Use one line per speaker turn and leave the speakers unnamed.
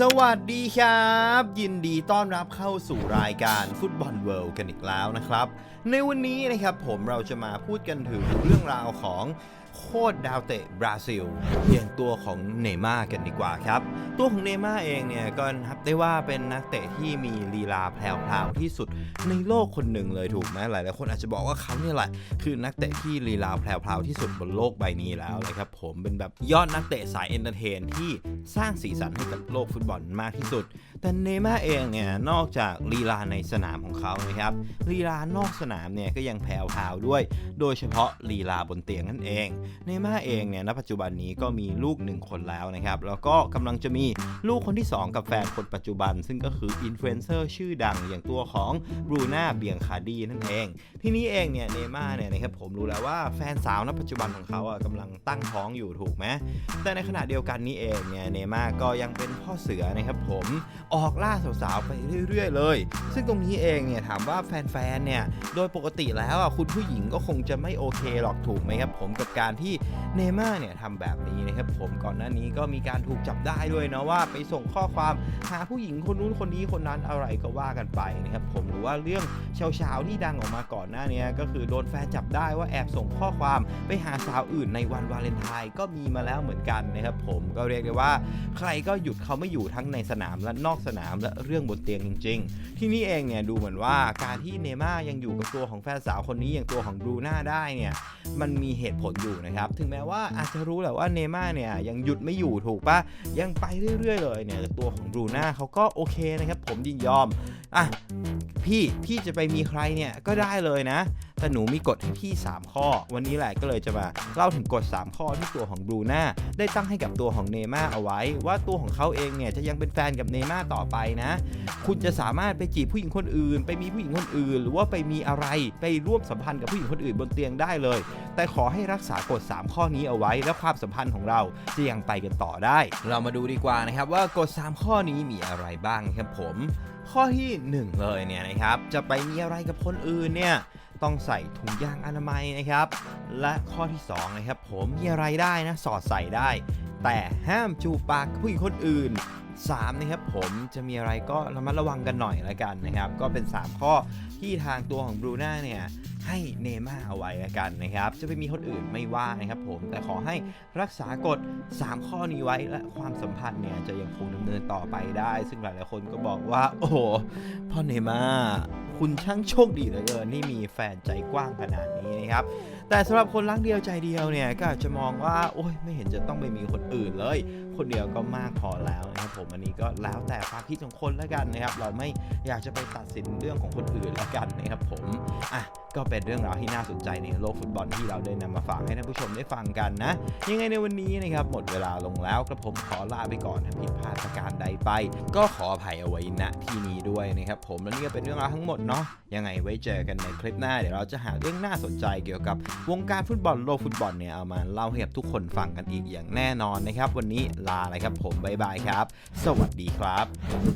สวัสดีครับ ยินดีต้อนรับเข้าสู่รายการฟุตบอลเวิลด์กันอีกแล้วนะครับ ในวันนี้นะครับผมเราจะมาพูดกันถึงเรื่องราวของ โคตรดาวเตะบราซิลอย่างตัวของเนม่ากันดีกว่าครับ ตัวของเนม่าเองเนี่ยก็นับได้ว่าเป็นนักเตะที่มีลีลาแพรวๆที่สุดในโลกคนหนึ่งเลยถูกไหมหลายๆคนอาจจะบอกว่าเขาเนี่ยแหละ คือนักเตะที่ลีลาแพรวๆที่สุดบนโลกใบนี้แล้วเลยครับผมเป็นแบบยอดนักเตะสายเอนเตอร์เทนที่สร้างสีสันให้กับโลกฟุตบอลมากที่สุด แต่เนม่าเองเนี่ยนอกจากลีลาในสนามของเขานะครับลีลานอกสนามเนี่ยก็ยังแพรวด้วย โดยเฉพาะลีลาบนเตียงนั่นเองเนม่าเองเนี่ยณปัจจุบันนี้ก็มีลูกหนึ่งคนแล้วนะครับแล้วก็กำลังจะมีลูกคนที่ 2 กับแฟนคนปัจจุบัน ซึ่งก็คืออินฟลูเอนเซอร์ชื่อดังอย่างตัวของบรูน่าเบียงคาดีนั่นเอง ที่นี้เองเนี่ยเนม่าเนี่ยนะครับผมรู้แล้วว่าแฟนสาวณปัจจุบันของเขาอะกำลังตั้งท้องอยู่ถูกไหมแต่ในขณะเดียวกันนี้เองเนี่ยเนม่าก็ยังเป็นพ่อเสือนะครับผมออกล่าสาวๆไปเรื่อยๆเลย ซึ่งตรงนี้เองเนี่ยถามว่าแฟนๆเนี่ยโดยปกติแล้วอะคุณผู้หญิงก็คงจะไม่โอเคหรอกถูกไหมครับผมกับการที่เนม่าเนี่ยทำแบบนี้นะครับผมก่อนหน้านี้ก็มีการถูกจับได้ด้วยนะว่าไปส่งข้อความหาผู้หญิงคนนู้นคนนี้คนนั้นอะไรก็ว่ากันไปนะครับผมหรือว่าเรื่อง เช้าๆที่ดังออกมาก่อนหน้านี้ก็คือโดนแฟนจับได้ว่าแอบส่งข้อความไปหาสาวอื่นในวันวาเลนไทน์ก็มีมาแล้วเหมือนกันนะครับผมก็เรียกได้ว่า ใครก็หยุดเขาไม่อยู่ทั้งในสนามและนอกสนามและเรื่องบนเตียงจริง ๆ ที่นี่เองเนี่ยดูเหมือนว่าการที่เนม่ายังอยู่กับตัวของแฟนสาวคนนี้อย่างตัวของบรูน่าได้เนี่ยมันมีเหตุผลอยู่นะครับถึงแม้ว่าอาจจะรู้แหละว่าเนม่าเนี่ยยังหยุดไม่อยู่ถูกปะยังไปเรื่อยๆเลยเนี่ยต่ตัวของบรูน่าเขาก็โอเคนะครับผมยินยอมอะ พี่พี่จะไปมีใครเนี่ยก็ได้เลยนะแต่หนูมีกฎให้พี่ 3 ข้อ วันนี้แหละก็เลยจะมาเล่าถึงกฎ 3 ข้อที่ตัวของบรูน่าได้ตั้งให้กับตัวของเนม่าเอาไว้ ว่าตัวของเขาเองเนี่ยจะยังเป็นแฟนกับเนม่าต่อไปนะ คุณจะสามารถไปจีบผู้หญิงคนอื่น ไปมีผู้หญิงคนอื่น หรือว่าไปมีอะไรไปร่วมสัมพันธ์กับผู้หญิงคนอื่นบนเตียงได้เลย แต่ขอให้รักษากฎ 3 ข้อนี้เอาไว้ และความสัมพันธ์ของเราจะยังไปกันต่อได้ เรามาดูดีกว่านะครับว่ากฎ 3 ข้อนี้มีอะไรบ้างครับผม ข้อที่ 1 เลยเนี่ยนะครับจะไปมีอะไรกับคนอื่นเนี่ยต้องใส่ถุงยางอนามัยนะครับ และข้อที่2นะครับผมมีอะไรได้นะสอดใส่ได้ แต่ห้ามจูบปากผู้หญิงคนอื่น 3 นะครับผมจะมีอะไรก็ระมัดระวังกันหน่อยละกันนะครับ ก็เป็น 3 ข้อที่ทางตัวของบรูน่าเนี่ยให้เนม่าเอาไว้ละกันนะครับ จะไปมีคนอื่นไม่ว่านะครับผมแต่ขอให้รักษากฎ 3 ข้อนี้ไว้และความสัมพันธ์เนี่ยจะยังคงดำเนินต่อไปได้ ซึ่งหลายๆคนก็บอกว่า โอ้โหพ่อเนม่า คุณช่างโชคดีเหลือเกินที่มีแฟนใจกว้างขนาดนี้นะครับแต่สำหรับคนรักเดียวใจเดียวเนี่ยก็อาจจะมองว่าโอ้ยไม่เห็นจะต้องไปมีคนอื่นเลย คนเดียวก็มากพอแล้วนะครับผมอันนี้ก็แล้วแต่ความคิดของคนแล้วกันนะครับ เราไม่อยากจะไปตัดสินเรื่องของคนอื่นแล้วกันนะครับผมอะก็เป็นเรื่องราวที่น่าสนใจในโลกฟุตบอลที่เราได้นำมาฝากให้ท่านผู้ชมได้ฟังกันนะ ยังไงในวันนี้นะครับหมดเวลาลงแล้วกระผมขอลาไปก่อนถ้าผิดพลาดประการใดไป ก็ขออภัยเอาไว้ณที่นี้ด้วยนะครับผมและนี่ก็เป็นเรื่องราวทั้งหมดเนาะยังไงไว้เจอกันในคลิปหน้าเดี๋ยวเราจะหาเรื่องน่าสนใจเกี่ยวกับวงการฟุตบอลโลกฟุตบอลเนี่ยเอามาเล่าให้กับทุกคนฟังกันอีกอย่างแน่นอนนะครับ วันนี้ลาเลยครับผมบ๊ายบายครับ สวัสดีครับ